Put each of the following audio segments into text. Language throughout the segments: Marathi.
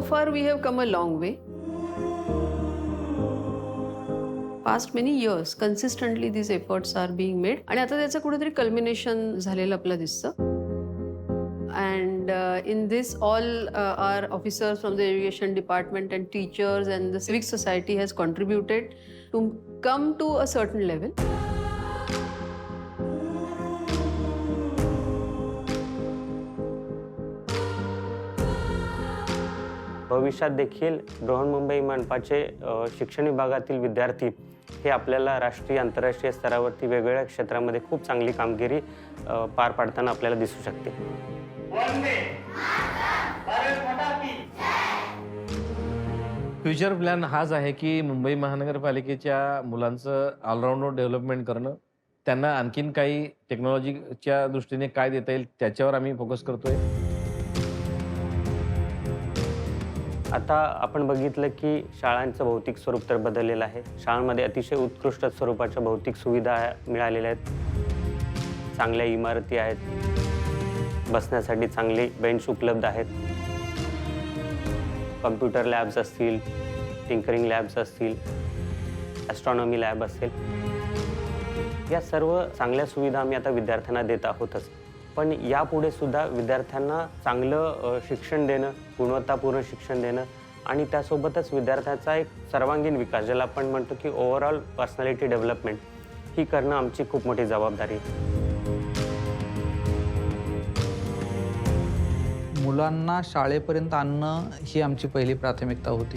far we have come a long way. Past many years consistently this efforts are being made आणि आता त्याचं कुठेतरी कल्मिनेशन झालेलं आपलं दिसतं. And in this all are officers from the education department and teachers and the civic society has contributed to come to a certain level भविष्यात देखील बृहन्मुंबई मनपाचे शिक्षण विभागातील विद्यार्थी हे आपल्याला राष्ट्रीय आंतरराष्ट्रीय स्तरावरती वेगवेगळ्या क्षेत्रामध्ये खूप चांगली कामगिरी पार पाडताना आपल्याला दिसू शकते. फ्युचर प्लॅन हाच आहे की मुंबई महानगरपालिकेच्या मुलांचं ऑलराऊंडर डेव्हलपमेंट करणं त्यांना आणखीन काही टेक्नॉलॉजीच्या दृष्टीने काय देता येईल त्याच्यावर आम्ही फोकस करतोय. आता आपण बघितलं की शाळांचं भौतिक स्वरूप तर बदललेलं आहे. शाळांमध्ये अतिशय उत्कृष्ट स्वरूपाच्या भौतिक सुविधा मिळालेल्या आहेत. चांगल्या इमारती आहेत. बसण्यासाठी चांगले बेंच उपलब्ध आहेत. कम्प्युटर लॅब्स असतील टिंकरिंग लॅब्स असतील ॲस्ट्रॉनॉमी लॅब असेल. या सर्व चांगल्या सुविधा आम्ही आता विद्यार्थ्यांना देत आहोतच. पण यापुढे सुद्धा विद्यार्थ्यांना चांगलं शिक्षण देणं गुणवत्तापूर्ण शिक्षण देणं आणि त्यासोबतच विद्यार्थ्याचा एक सर्वांगीण विकास ज्याला आपण म्हणतो की ओव्हरऑल पर्सनॅलिटी डेव्हलपमेंट ही करणं आमची खूप मोठी जबाबदारी आहे. मुलांना शाळेपर्यंत आणणं ही आमची पहिली प्राथमिकता होती.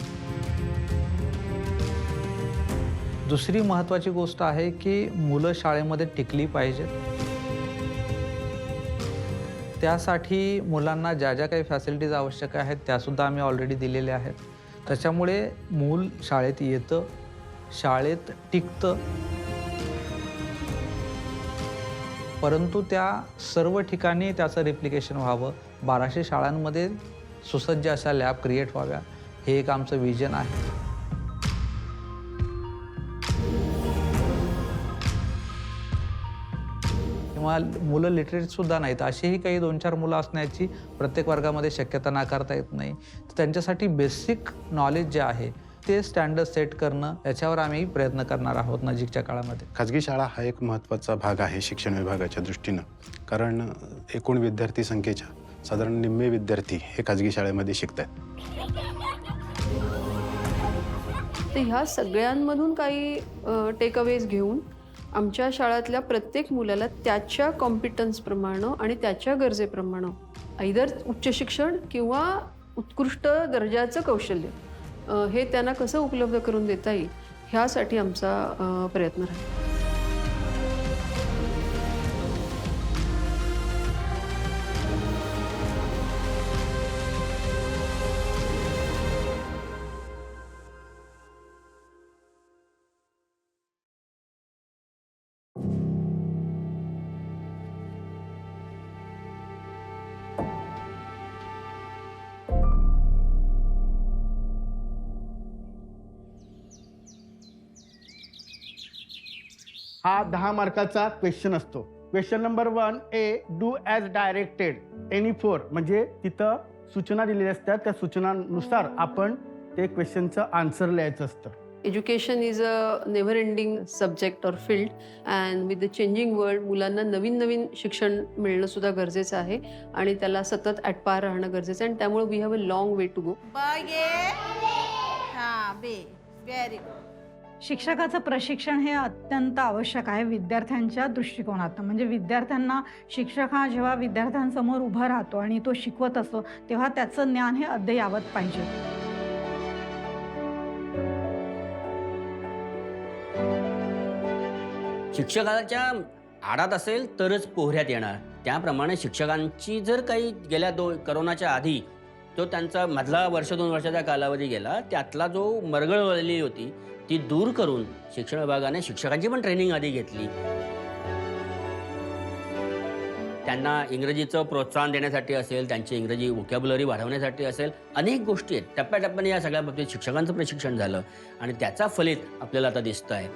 दुसरी महत्त्वाची गोष्ट आहे की मुलं शाळेमध्ये टिकली पाहिजेत. त्यासाठी मुलांना ज्या ज्या काही फॅसिलिटीज आवश्यक आहेत त्यासुद्धा आम्ही ऑलरेडी दिलेल्या आहेत. त्याच्यामुळे मूल शाळेत येतं शाळेत टिकतं. परंतु त्या सर्व ठिकाणी त्याचं रिप्लिकेशन व्हावं. बाराशे शाळांमध्ये सुसज्ज अशा लॅब क्रिएट व्हाव्या हे एक आमचं विजन आहे. किंवा मुलं लिटरेट सुद्धा नाहीत. अशीही काही दोन चार मुलं असण्याची प्रत्येक वर्गामध्ये शक्यता नाकारता येत नाही. तर त्यांच्यासाठी बेसिक नॉलेज जे आहे ते स्टँडर्ड सेट करणं याच्यावर आम्ही प्रयत्न करणार आहोत नजीकच्या काळामध्ये. खाजगी शाळा हा एक महत्त्वाचा भाग आहे शिक्षण विभागाच्या दृष्टीनं. कारण एकूण विद्यार्थी संख्येच्या साधारण निम्मे विद्यार्थी हे खाजगी शाळेमध्ये शिकत आहेत तर ह्या सगळ्यांमधून काही टेकअवेज घेऊन आमच्या शाळातल्या प्रत्येक मुलाला त्याच्या कॉम्पिटन्सप्रमाणे आणि त्याच्या गरजेप्रमाणे ऐदर उच्च शिक्षण किंवा उत्कृष्ट दर्जाचं कौशल्य हे त्यांना कसं उपलब्ध करून देता येईल ह्यासाठी आमचा प्रयत्न राहील. हा दहा मार्काचा क्वेश्चन असतो. Question number one a do as directed any four म्हणजे तिथं सूचना दिलेल्या असतात. त्या सूचनानुसार आपण ते क्वेश्चनचं आन्सर लिहायचं असतं. Education is a never ending subject or field and with the changing world मुलांना नवीन नवीन शिक्षण मिळणं सुद्धा गरजेचं आहे आणि त्याला सतत ॲट पार राहणं गरजेचं आहे आणि त्यामुळे we have a long way to go बघे हा. बे. व्हेरी गुड शिक्षकाचं प्रशिक्षण हे अत्यंत आवश्यक आहे विद्यार्थ्यांच्या दृष्टिकोनातून म्हणजे विद्यार्थ्यांना शिक्षक हा जेव्हा विद्यार्थ्यांसमोर उभा राहतो आणि तो शिकवत असतो तेव्हा त्याचं ज्ञान हे अद्ययावत पाहिजे. शिक्षकाच्या आडात असेल तरच पोहऱ्यात येणार. त्याप्रमाणे शिक्षकांची जर काही गेल्या दो करोनाच्या आधी तो त्यांचा मधला वर्ष दोन वर्षाचा कालावधी गेला त्यातला जो मरगळ वळली होती ती दूर करून शिक्षण विभागाने शिक्षकांची पण ट्रेनिंग आधी घेतली. त्यांना इंग्रजीचं प्रोत्साहन देण्यासाठी असेल त्यांची इंग्रजी वोकॅब्युलरी वाढवण्यासाठी असेल अनेक गोष्टी आहेत. टप्प्याटप्प्याने या सगळ्या बाबतीत शिक्षकांचं प्रशिक्षण झालं आणि त्याचा फलित आपल्याला आता दिसतं आहे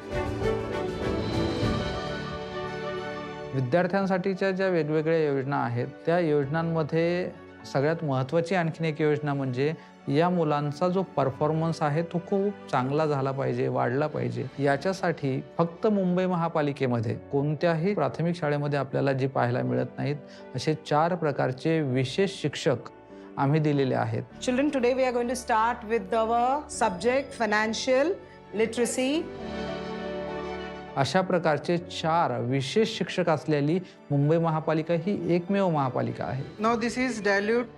विद्यार्थ्यांसाठीच्या ज्या वेगवेगळ्या योजना आहेत त्या योजनांमध्ये सगळ्यात महत्त्वाची आणखीन एक योजना म्हणजे या मुलांचा जो परफॉर्मन्स आहे तो खूप चांगला झाला पाहिजे वाढला पाहिजे याच्यासाठी फक्त मुंबई महापालिकेमध्ये कोणत्याही प्राथमिक शाळेमध्ये आपल्याला जी पाहायला मिळत नाहीत असे चार प्रकारचे विशेष शिक्षक आम्ही दिलेले आहेत children today we are going to start with our subject financial literacy. अशा प्रकारचे चार विशेष शिक्षक असलेली मुंबई महापालिका ही एकमेव महापालिका आहे Now this is dilute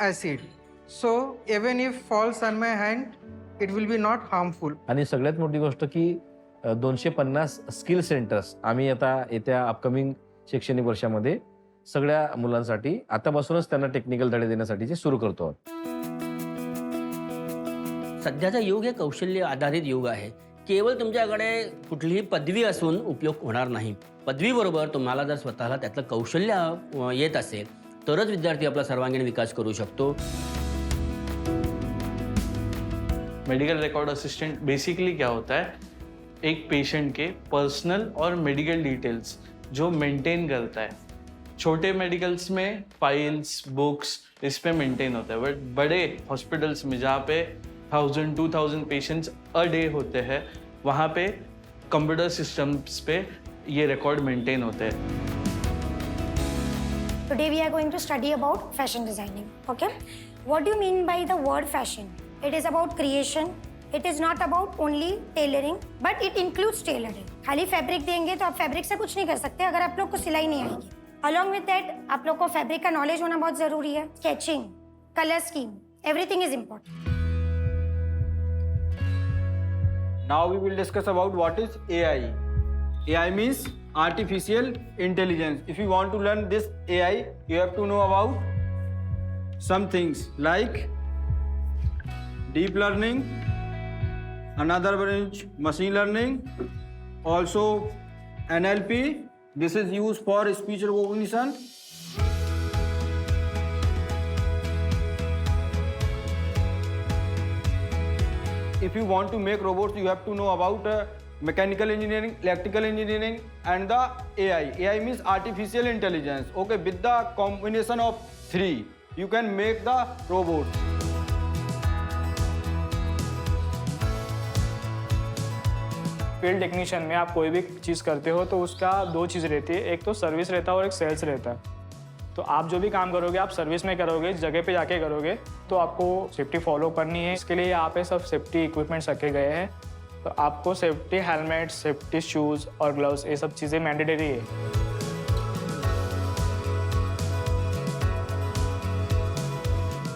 acid. So even if falls on my hand, it will be not harmful. आणि सगळ्यात मोठी गोष्ट की दोनशे पन्नास स्किल सेंटर्स आम्ही आता येत्या अपकमिंग शैक्षणिक वर्षामध्ये सगळ्या मुलांसाठी आतापासूनच त्यांना टेक्निकल धडे देण्यासाठीचे सुरू करतो आहोत सध्याचा युग हे कौशल्य आधारित युग आहे केवळ तुमच्याकडे कुठलीही पदवी असून उपयोग होणार नाही. पदवीबरोबर तुम्हाला जर स्वतःला त्यातलं कौशल्य येत असेल तरच विद्यार्थी आपला सर्वांगीण विकास करू शकतो. मेडिकल रिकॉर्ड असिस्टेंट बेसिकली क्या होता है? एक पेशेंट के पर्सनल और मेडिकल डिटेल्स जो मेंटेन करता है। छोटे मेडिकल्स में फाइल्स बुक्स इस पे मेंटेन होता है। बट बड़े हॉस्पिटल्स में जहाँ पे thousand two thousand patients a day होते हैं। वहाँ पे कंप्यूटर सिस्टम्स पे ये रिकॉर्ड मेंटेन होते हैं। Today we are going to study about fashion designing okay what do mean by the word fashion it is about creation it is not about only tailoring but it includes tailoring खाली फैब्रिक देंगे तो आप फैब्रिक से कुछ नहीं कर सकते, अगर आप लोग को सिलाई नहीं आएगी। अलॉन्ग विद दैट आप लोग को फैब्रिक का नॉलेज होना बहुत ज़रूरी है। Sketching colour scheme everything is important Now we will discuss about what is AI. AI means artificial intelligence. If you want to learn this AI, you have to know about some things like deep learning, another branch machine learning, also NLP. This is used for speech recognition. If you want to make robot you have to know about mechanical engineering electrical engineering and the A I A I means artificial intelligence okay with the combination of three you can make the robot field technician में आप कोई भी चीज़ करते हो तो उसका दो चीज़ रहती है। एक तो सर्विस रहता है और एक सेल्स रहता है। तो आप जो भी काम करोगे, आप सर्विस में करोगे, जगह पे जाके करोगे तो आपको सेफ्टी फॉलो करनी है। इसके लिए यहाँ पे सब सेफ्टी इक्विपमेंट्स रखे गए हैं। तो आपको सेफ्टी हेलमेट सेफ्टी शूज़ और ग्लव्स ये सब चीज़ें मैंडेटरी है।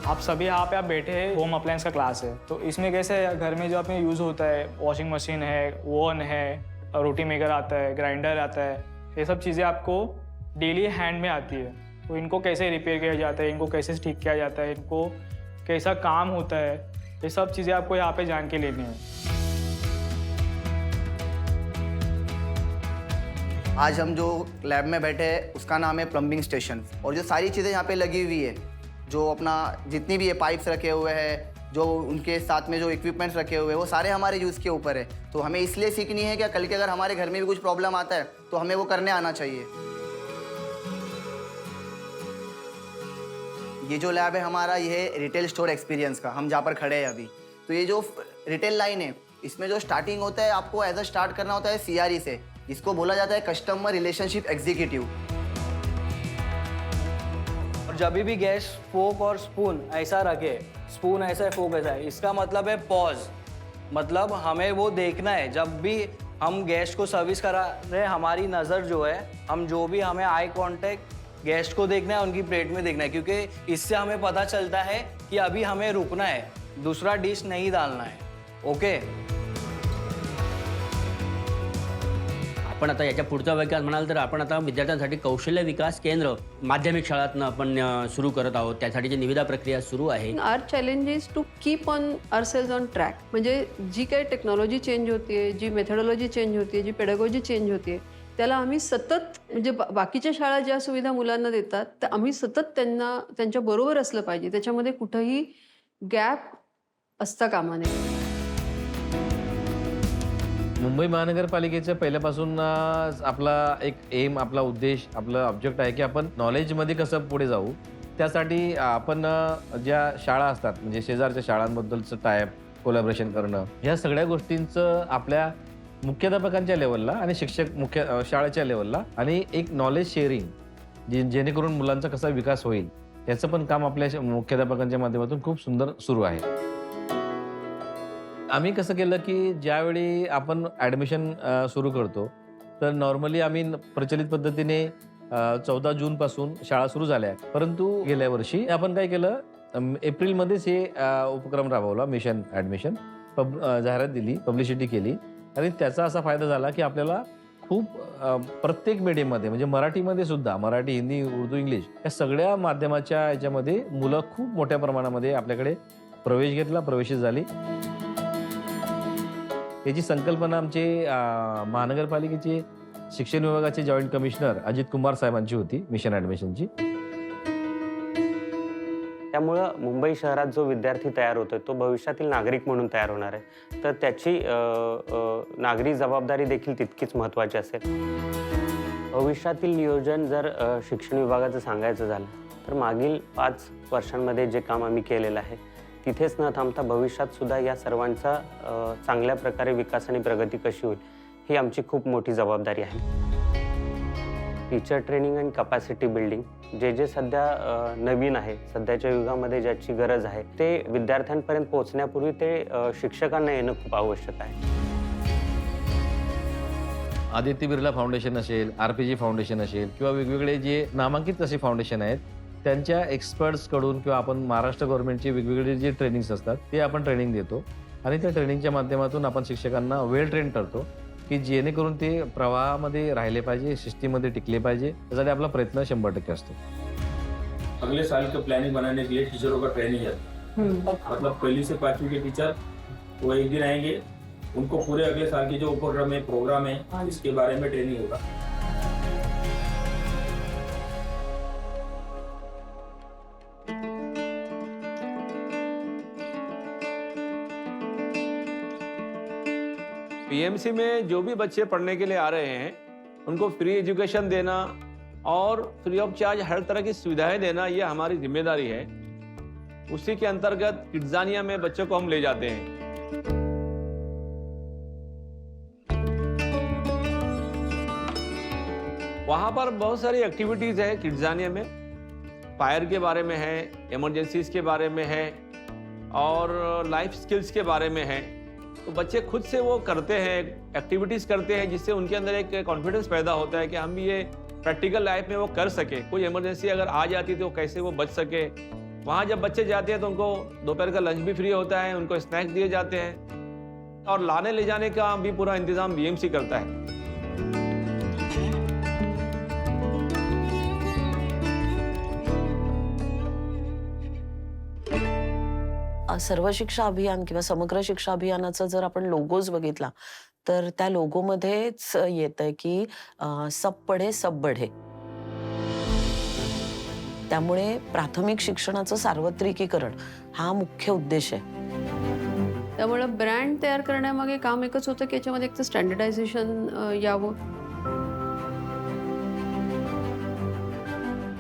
आप सभी यहाँ पे आप बैठे हैं होम अप्लायंस का क्लास है। तो इसमें कैसे घर में जो अपने यूज़ होता है वॉशिंग मशीन है ओवन है, रोटी मेकर आता है ग्राइंडर आता है, ये सब चीज़ें आपको डेली हैंड में आती है। तो इनको कैसे रिपेयर किया जाता है? इनको कैसे ठीक किया जाता है? इनको कैसा काम होता है? ये सब चीज़ें आपको यहाँ पे जान के लेनी है। आज हम जो लैब में बैठे हैं, उसका नाम है प्लम्बिंग स्टेशन और जो सारी चीज़ें यहाँ पे लगी हुई है, जो अपना जितनी भी ये पाइप्स रखे हुए हैं, जो उनके साथ में जो इक्विपमेंट्स रखे हुए हैं, वो सारे हमारे यूज़ के ऊपर है। तो हमें इसलिए सीखनी है कि कल के अगर हमारे घर में भी कुछ प्रॉब्लम आता है तो हमें वो करने आना चाहिए। ये जो लैब है हमारा, ये है रिटेल स्टोर एक्सपीरियंस का, हम जहाँ पर खड़े हैं अभी। तो ये जो रिटेल लाइन है, इसमें जो स्टार्टिंग होता है, आपको एज अ स्टार्ट करना होता है सी से। इसको बोला जाता है कस्टमर रिलेशनशिप एग्जीक्यूटिव और जब भी गैस फोक और स्पून ऐसा रखे स्पून ऐसा है फोक ऐसा है, इसका मतलब है पॉज मतलब हमें वो देखना है, जब भी हम गैस को सर्विस करा रहे हमारी नज़र जो है, हम जो भी हमें आई कांटेक्ट गेस्ट को देखना है उनकी प्लेट में देखना है क्योंकि इससे हमें पता चलता है कि अभी हमें रुकना है दूसरा डिश नहीं डालना है। ओके? आपण आता याच्या पुढचा विकास म्हणाल तर आपण आता विद्यार्थ्यांसाठी कौशल्य विकास केंद्र माध्यमिक शाळातनं आपण सुरू करत आहोत. त्यासाठीची निविदा प्रक्रिया सुरू आहे. Our challenge is to keep on our sales on track म्हणजे जी काही टेक्नॉलॉजी चेंज होते जी मेथडॉलॉजी चेंज होते जी पेडॉलॉजी चेंज होते त्याला आम्ही सतत म्हणजे बा- बाकीच्या शाळा ज्या सुविधा मुलांना देतात त्या आम्ही सतत त्यांना त्यांच्या बरोबर असलं पाहिजे. त्याच्यामध्ये कुठंही गॅप असता कामा नये. मुंबई महानगरपालिकेच्या पहिल्यापासून आपला एक एम आपला उद्देश आपला ऑब्जेक्ट आहे की आपण नॉलेजमध्ये कसं पुढे जाऊ त्यासाठी आपण ज्या शाळा असतात म्हणजे शेजारच्या शाळांबद्दलचं टायप कोलॅबरेशन करणं ह्या सगळ्या गोष्टींचं आपल्या मुख्याध्यापकांच्या लेवलला आणि शिक्षक मुख्य शाळेच्या लेवलला आणि एक नॉलेज शेअरिंग जे जेणेकरून मुलांचा कसा विकास होईल याचं पण काम आपल्या मुख्याध्यापकांच्या माध्यमातून खूप सुंदर सुरू आहे. आम्ही कसं केलं की ज्यावेळी आपण ॲडमिशन सुरू करतो तर नॉर्मली आम्ही प्रचलित पद्धतीने चौदा जूनपासून शाळा सुरू झाल्या. परंतु गेल्या वर्षी आपण काय केलं एप्रिलमध्येच हे उपक्रम राबवला मिशन ॲडमिशन पब जाहिरात दिली पब्लिसिटी केली. आणि त्याचा असा फायदा झाला की आपल्याला खूप प्रत्येक मीडियममध्ये म्हणजे मराठीमध्ये सुद्धा मराठी हिंदी उर्दू इंग्लिश या सगळ्या माध्यमाच्या याच्यामध्ये मुलं खूप मोठ्या प्रमाणामध्ये आपल्याकडे प्रवेश घेतला प्रवेशित झाली. याची संकल्पना आमचे महानगरपालिकेचे शिक्षण विभागाचे जॉईंट कमिशनर अजित कुमार साहेबांची होती मिशन ॲडमिशनची. त्यामुळं मुंबई शहरात जो विद्यार्थी तयार होतोय तो भविष्यातील नागरिक म्हणून तयार होणार आहे. तर त्याची नागरी जबाबदारी देखील तितकीच महत्त्वाची असेल. भविष्यातील नियोजन जर शिक्षण विभागाचं सांगायचं झालं तर मागील पाच वर्षांमध्ये जे काम आम्ही केलेलं आहे तिथेच न थांबता भविष्यात सुद्धा या सर्वांचा चांगल्या प्रकारे विकास आणि प्रगती कशी होईल ही आमची खूप मोठी जबाबदारी आहे. Teacher training and capacity building जे जे सध्या नवीन आहे सध्याच्या युगामध्ये ज्याची गरज आहे ते विद्यार्थ्यांपर्यंत पोहोचण्यापूर्वी ते शिक्षकांना येणं खूप आवश्यक आहे. आदित्य बिर्ला फाउंडेशन असेल आर पी जी फाउंडेशन असेल किंवा वेगवेगळे जे नामांकित असे फाउंडेशन आहेत त्यांच्या एक्सपर्ट्सकडून किंवा आपण महाराष्ट्र गव्हर्नमेंटचे वेगवेगळे जे ट्रेनिंग्स असतात ते आपण ट्रेनिंग देतो. आणि त्या ट्रेनिंगच्या माध्यमातून आपण शिक्षकांना वेल ट्रेन करतो. की जेणेकरून ते प्रवाहामध्ये राहिले पाहिजे शिस्तीमध्ये टिकले पाहिजे. त्यासाठी आपला प्रयत्न शंभर टक्के असतो. अगले साल का प्लानिंग बनाने के लिए टीचरों का ट्रेनिंग है। मतलब पहली से पांचवी के टीचर वो एक दिन आएँगे। उनको पूरे अगले साल के जो उपक्रम है प्रोग्राम है इसके बारे में ट्रेनिंग होगा। पीएमसी में जो भी बच्चे पढ़ने के लिए आ रहे हैं, उनको फ्री एजुकेशन देना और फ्री ऑफ़ चार्ज हर तरह की सुविधाएँ देना, ये हमारी ज़िम्मेदारी है। उसी के अंतर्गत किड्जानिया में बच्चों को हम ले जाते हैं। वहाँ पर बहुत सारी एक्टिविटीज़ है किड्जानिया में। फायर के बारे में है इमरजेंसीज के बारे में है और लाइफ स्किल्स के बारे में है। तो बच्चे खुद से वो करते हैं एक्टिविटीज़ करते हैं, जिससे उनके अंदर एक कॉन्फिडेंस पैदा होता है कि हम ये प्रैक्टिकल लाइफ में वो कर सके। कोई इमरजेंसी अगर आ जाती तो कैसे वो बच सके? वहाँ जब बच्चे जाते हैं तो उनको दोपहर का लंच भी फ्री होता है, उनको स्नैक्स दिए जाते हैं। और लाने ले जाने का भी पूरा इंतज़ाम बीएमसी करता है। सर्व शिक्षा अभियान किंवा समग्र शिक्षा अभियानाचा जर आपण लोगोज बघितला तर त्या लोगोमध्येच येतंय की सब पढे सब बढे. त्यामुळे प्राथमिक शिक्षणाचं सार्वत्रिकीकरण हा मुख्य उद्देश आहे. त्यामुळे ब्रँड तयार करण्यामागे काम एकच होतं की याच्यामध्ये एक तर स्टँडर्डायझेशन यावं.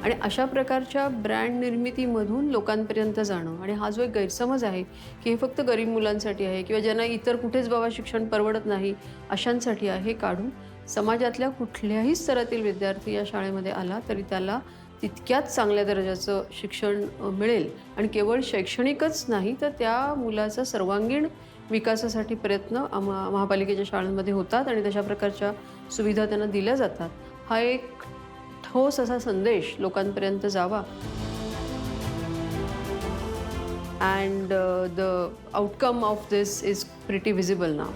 आणि अशा प्रकारच्या ब्रँड निर्मितीमधून लोकांपर्यंत जाणं आणि हा जो एक गैरसमज आहे की हे फक्त गरीब मुलांसाठी आहे किंवा ज्यांना इतर कुठेच बाबा शिक्षण परवडत नाही अशांसाठी आहे हे काढून समाजातल्या कुठल्याही स्तरातील विद्यार्थी या शाळेमध्ये आला तरी त्याला तितक्याच चांगल्या दर्जाचं शिक्षण मिळेल. आणि केवळ शैक्षणिकच नाही तर त्या मुलाचा सर्वांगीण विकासासाठी प्रयत्न आम्हा महापालिकेच्या शाळांमध्ये होतात आणि तशा प्रकारच्या सुविधा त्यांना दिल्या जातात. हा एक ठोस असा संदेश लोकांपर्यंत जावा. And the outcome of this is pretty visible नाव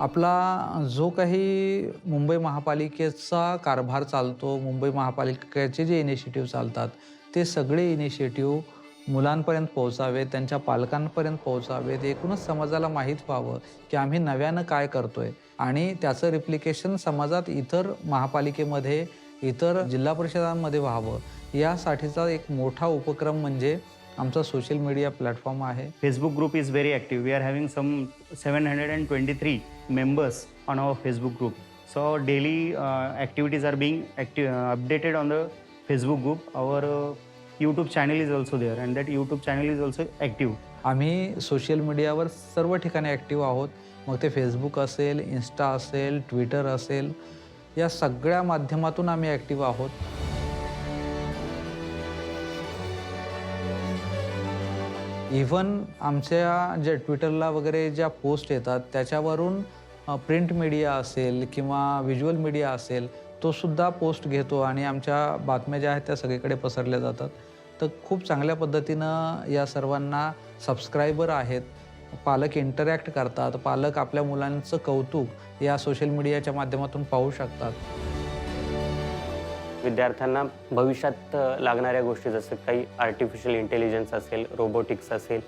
आपला जो काही मुंबई महापालिकेचा कारभार चालतो मुंबई महापालिकेचे जे इनिशिएटिव्ह चालतात ते सगळे इनिशिएटिव्ह मुलांपर्यंत पोहोचावेत त्यांच्या पालकांपर्यंत पोहोचावेत एकूणच समाजाला माहीत व्हावं की आम्ही नव्यानं काय करतोय आणि त्याचं रिप्लिकेशन समाजात इतर महापालिकेमध्ये इतर जिल्हा परिषदांमध्ये व्हावं यासाठीचा एक मोठा उपक्रम म्हणजे आमचा सोशल मीडिया प्लॅटफॉर्म आहे Facebook group is very very active. We are having some 723 members on our Facebook group. So daily uh, activities are being acti- uh, active updated on the Facebook group our YouTube channel is also there and that YouTube channel is also active आम्ही सोशल मीडियावर सर्व ठिकाणी ॲक्टिव्ह आहोत. मग ते फेसबुक असेल इन्स्टा असेल ट्विटर असेल या सगळ्या माध्यमातून आम्ही ॲक्टिव्ह आहोत. इव्हन आमच्या ज्या ट्विटरला वगैरे ज्या पोस्ट येतात त्याच्यावरून प्रिंट मीडिया असेल किंवा व्हिज्युअल मीडिया असेल तो सुद्धा पोस्ट घेतो आणि आमच्या बातम्या ज्या आहेत त्या सगळीकडे पसरल्या जातात. तर खूप चांगल्या पद्धतीनं या सर्वांना सबस्क्रायबर आहेत पालक इंटरॅक्ट करतात पालक आपल्या मुलांचं कौतुक या सोशल मीडियाच्या माध्यमातून पाहू शकतात. विद्यार्थ्यांना भविष्यात लागणाऱ्या गोष्टी जसं काही आर्टिफिशियल इंटेलिजन्स असेल रोबोटिक्स असेल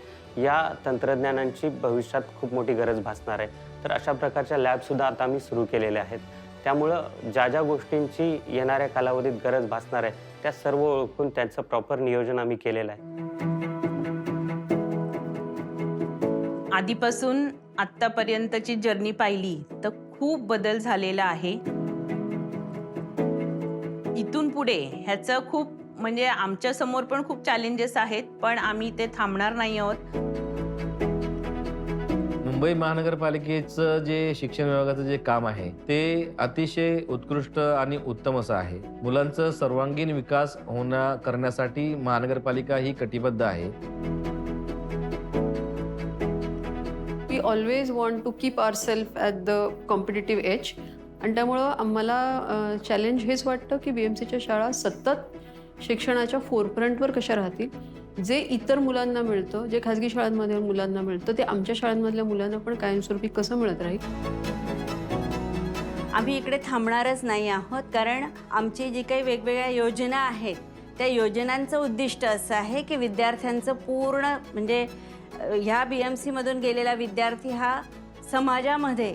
या तंत्रज्ञानांची भविष्यात खूप मोठी गरज भासणार आहे. तर अशा प्रकारच्या लॅबसुद्धा आता आम्ही सुरू केलेल्या आहेत. त्यामुळं ज्या ज्या गोष्टींची येणाऱ्या कालावधीत गरज भासणार आहे त्या सर्व ओळखून त्यांचं प्रॉपर नियोजन आम्ही केलेलं आहे. आधीपासून आत्तापर्यंतची जर्नी पाहिली तर खूप बदल झालेला आहे. इथून पुढे ह्याचं खूप म्हणजे आमच्यासमोर पण खूप चॅलेंजेस आहेत पण आम्ही ते थांबणार नाही आहोत. मुंबई महानगरपालिकेचं जे शिक्षण विभागाचं जे काम आहे ते अतिशय उत्कृष्ट आणि उत्तम असं आहे. मुलांचं सर्वांगीण विकास होण्या करण्यासाठी महानगरपालिका ही कटिबद्ध आहे. We always want to keep our self at the competitive edge आणि त्यामुळं आम्हाला चॅलेंज हेच वाटतं की बी एम सीच्या शाळा सतत शिक्षणाच्या फोरफ्रंटवर कशा राहतील? जे इतर मुलांना मिळतं जे खाजगी शाळांमध्ये मुलांना मिळतं ते आमच्या शाळांमधल्या मुलांना पण कायमस्वरूपी कसं मिळत राहील? आम्ही इकडे थांबणारच नाही आहोत कारण आमची जी काही वेगवेगळ्या योजना आहेत त्या योजनांचं उद्दिष्ट असं आहे की विद्यार्थ्यांचं पूर्ण म्हणजे ह्या बी एम सीमधून गेलेला विद्यार्थी हा समाजामध्ये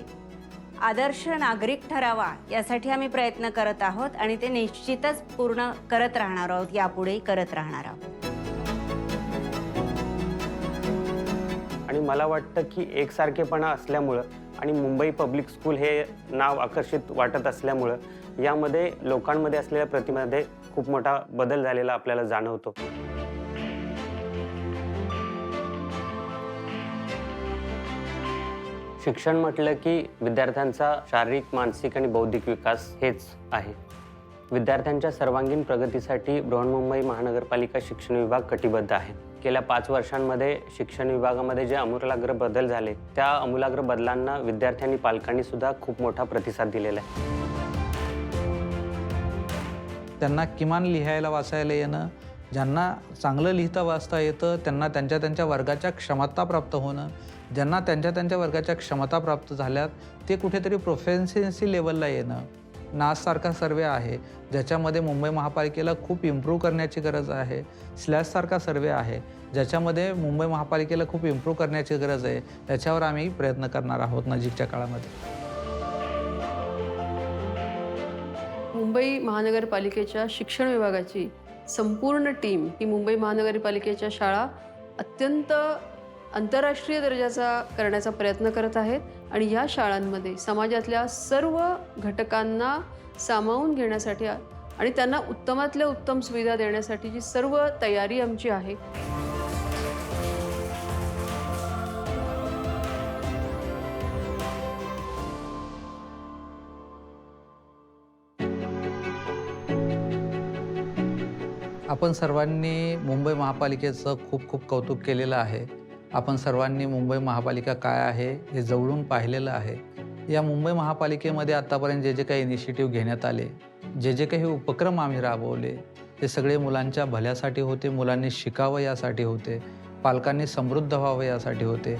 आदर्श नागरिक ठरावा यासाठी आम्ही प्रयत्न करत आहोत आणि ते निश्चितच पूर्ण करत राहणार आहोत यापुढेही करत राहणार आहोत. आणि मला वाटतं की एकसारखेपणा असल्यामुळं आणि मुंबई पब्लिक स्कूल हे नाव आकर्षित वाटत असल्यामुळं यामध्ये लोकांमध्ये असलेल्या प्रतिमेमध्ये खूप मोठा बदल झालेला आपल्याला जाणवतो. शिक्षण म्हटलं की विद्यार्थ्यांचा शारीरिक मानसिक आणि बौद्धिक विकास हेच आहे. विद्यार्थ्यांच्या सर्वांगीण प्रगतीसाठी बृहन्मुंबई महानगरपालिका शिक्षण विभाग कटिबद्ध आहे. गेल्या पाच वर्षांमध्ये शिक्षण विभागामध्ये जे अमूलाग्र बदल झाले त्या आमूलाग्र बदलांना विद्यार्थ्यांनी पालकांनी सुद्धा खूप मोठा प्रतिसाद दिलेला आहे. त्यांना किमान लिहायला वाचायला येणं ज्यांना चांगलं लिहिता वाचता येतं त्यांना त्यांच्या त्यांच्या वर्गाच्या क्षमता प्राप्त होणं ज्यांना त्यांच्या त्यांच्या वर्गाच्या क्षमता प्राप्त झाल्यात ते कुठेतरी प्रोफेन्सिन्सी लेवलला येणं नाससारखा सर्वे आहे. ज्याच्यामध्ये मुंबई महापालिकेला खूप इम्प्रूव्ह करण्याची गरज आहे. स्लॅशसारखा सर्वे आहे. ज्याच्यामध्ये मुंबई महापालिकेला खूप इम्प्रूव्ह करण्याची गरज आहे. याच्यावर आम्ही प्रयत्न करणार आहोत नजीकच्या काळामध्ये. मुंबई महानगरपालिकेच्या शिक्षण विभागाची संपूर्ण टीम ही मुंबई महानगरपालिकेच्या शाळा अत्यंत आंतरराष्ट्रीय दर्जाचा करण्याचा प्रयत्न करत आहेत आणि या शाळांमध्ये समाजातल्या सर्व घटकांना सामावून घेण्यासाठी आणि त्यांना उत्तमातल्या उत्तम सुविधा देण्यासाठीची सर्व तयारी आमची आहे. आपण सर्वांनी मुंबई महापालिकेचं खूप खूप कौतुक केलेलं आहे. आपण सर्वांनी मुंबई महापालिका काय आहे हे जवळून पाहिलेलं आहे. या मुंबई महापालिकेमध्ये आत्तापर्यंत जे जे काही इनिशिएटिव्ह घेण्यात आले जे जे काही उपक्रम आम्ही राबवले ते सगळे मुलांच्या भल्यासाठी होते मुलांनी शिकावं यासाठी होते पालकांनी समृद्ध व्हावं यासाठी होते.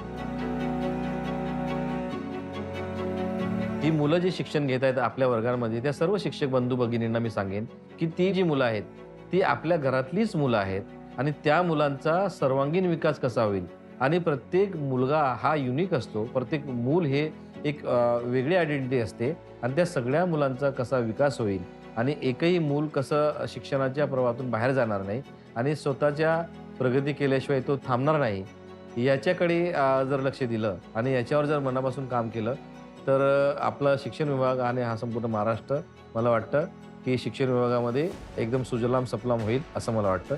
ही मुलं जी शिक्षण घेत आहेत आपल्या वर्गांमध्ये त्या सर्व शिक्षक बंधू भगिनींना मी सांगेन की ती जी मुलं आहेत ती आपल्या घरातलीच मुलं आहेत आणि त्या मुलांचा सर्वांगीण विकास कसा होईल? आणि प्रत्येक मुलगा हा युनिक असतो. प्रत्येक मूल हे एक वेगळी आयडेंटिटी असते आणि त्या सगळ्या मुलांचा कसा विकास होईल आणि एकही मूल कसं शिक्षणाच्या प्रवाहातून बाहेर जाणार नाही आणि स्वतःच्या प्रगती केल्याशिवाय तो थांबणार नाही याच्याकडे जर लक्ष दिलं आणि याच्यावर जर मनापासून काम केलं तर आपला शिक्षण विभाग आणि हा संपूर्ण महाराष्ट्र मला वाटतं की शिक्षण विभागामध्ये एकदम सुजलाम सफलाम होईल असं मला वाटतं.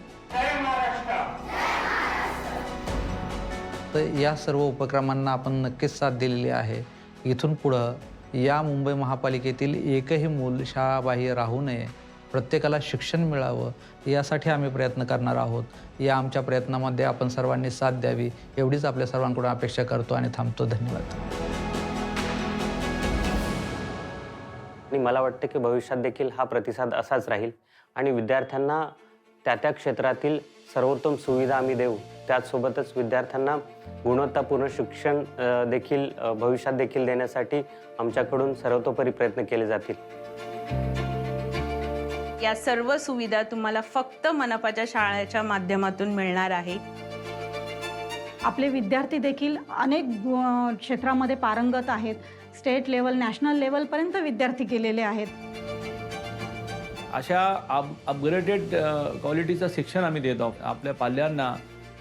तर या सर्व उपक्रमांना आपण नक्कीच साथ दिलेली आहे. इथून पुढं या मुंबई महापालिकेतील एकही मूल शाळाबाह्य राहू नये. प्रत्येकाला शिक्षण मिळावं यासाठी आम्ही प्रयत्न करणार आहोत. या आमच्या प्रयत्नामध्ये आपण सर्वांनी साथ द्यावी एवढीच आपल्या सर्वांकडून अपेक्षा करतो आणि थांबतो. धन्यवाद. आणि मला वाटतं की भविष्यात देखील हा प्रतिसाद असाच राहील. आणि विद्यार्थ्यांना त्या त्या क्षेत्रातील सर्वोत्तम सुविधा आम्ही देऊ. त्याचसोबतच विद्यार्थ्यांना गुणवत्तापूर्ण शिक्षण देखील भविष्यात देखील देण्यासाठी आमच्याकडून सर्वतोपरी प्रयत्न केले जातील. या सर्व सुविधा तुम्हाला फक्त मनपाच्या शाळेच्या माध्यमातून मिळणार आहे. आपले विद्यार्थी देखील अनेक क्षेत्रामध्ये पारंगत आहेत. स्टेट लेवल नॅशनल लेवलपर्यंत विद्यार्थी गेलेले आहेत. अशा अप अपग्रेडेड क्वालिटीचं शिक्षण आम्ही देत आहोत. आपल्या पाल्यांना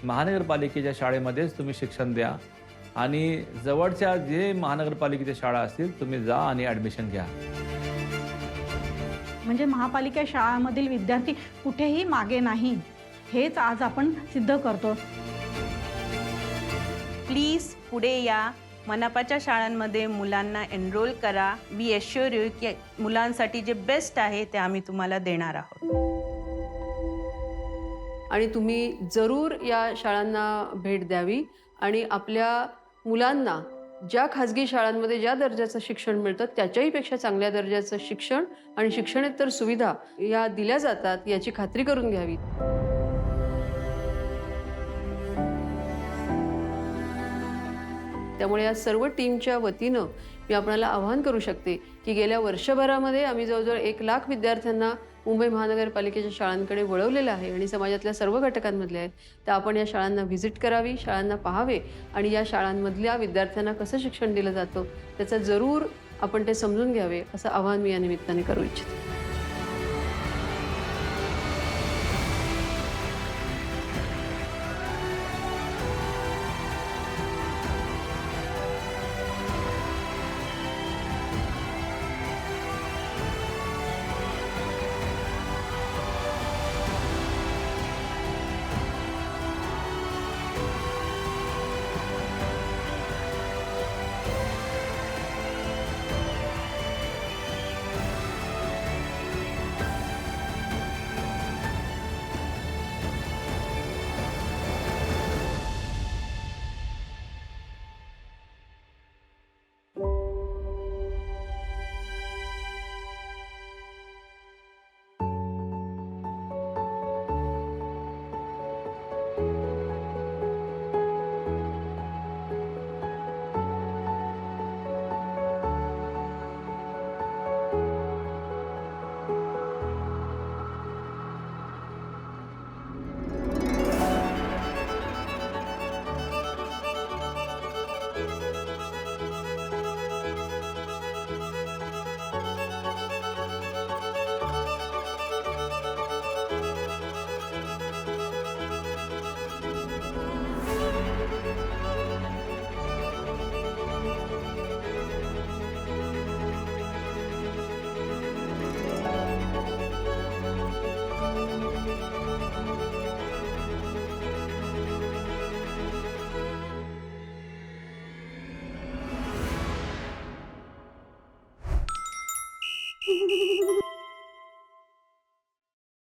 महानगरपालिकेच्या शाळेमध्येच तुम्ही शिक्षण द्या. आणि जवळच्या जे महानगरपालिकेच्या शाळा असतील तुम्ही जा आणि ॲडमिशन घ्या. म्हणजे महापालिका शाळांमधील विद्यार्थी कुठेही मागे नाही हेच आज आपण सिद्ध करतो. प्लीज पुढे या. मनपाच्या शाळांमध्ये मुलांना एनरोल करा. वी एश्युअर यू की मुलांसाठी जे बेस्ट आहे ते आम्ही तुम्हाला देणार आहोत. आणि तुम्ही जरूर या शाळांना भेट द्यावी आणि आपल्या मुलांना ज्या खाजगी शाळांमध्ये ज्या दर्जाचं शिक्षण मिळतं त्याच्याहीपेक्षा चांगल्या दर्जाचं शिक्षण आणि शिक्षणेतर सुविधा या दिल्या जातात याची खात्री करून घ्यावी. त्यामुळे या सर्व टीमच्या वतीनं मी आपणाला आवाहन करू शकते की गेल्या वर्षभरामध्ये आम्ही जवळजवळ एक लाख विद्यार्थ्यांना मुंबई महानगरपालिकेच्या शाळांकडे वळवलेलं आहे आणि समाजातल्या सर्व घटकांमधले आहेत. तर आपण या शाळांना व्हिजिट करावी शाळांना पाहावे आणि या शाळांमधल्या विद्यार्थ्यांना कसं शिक्षण दिलं जातं त्याचं जरूर आपण ते समजून घ्यावे असं आवाहन मी या निमित्ताने करू इच्छिते.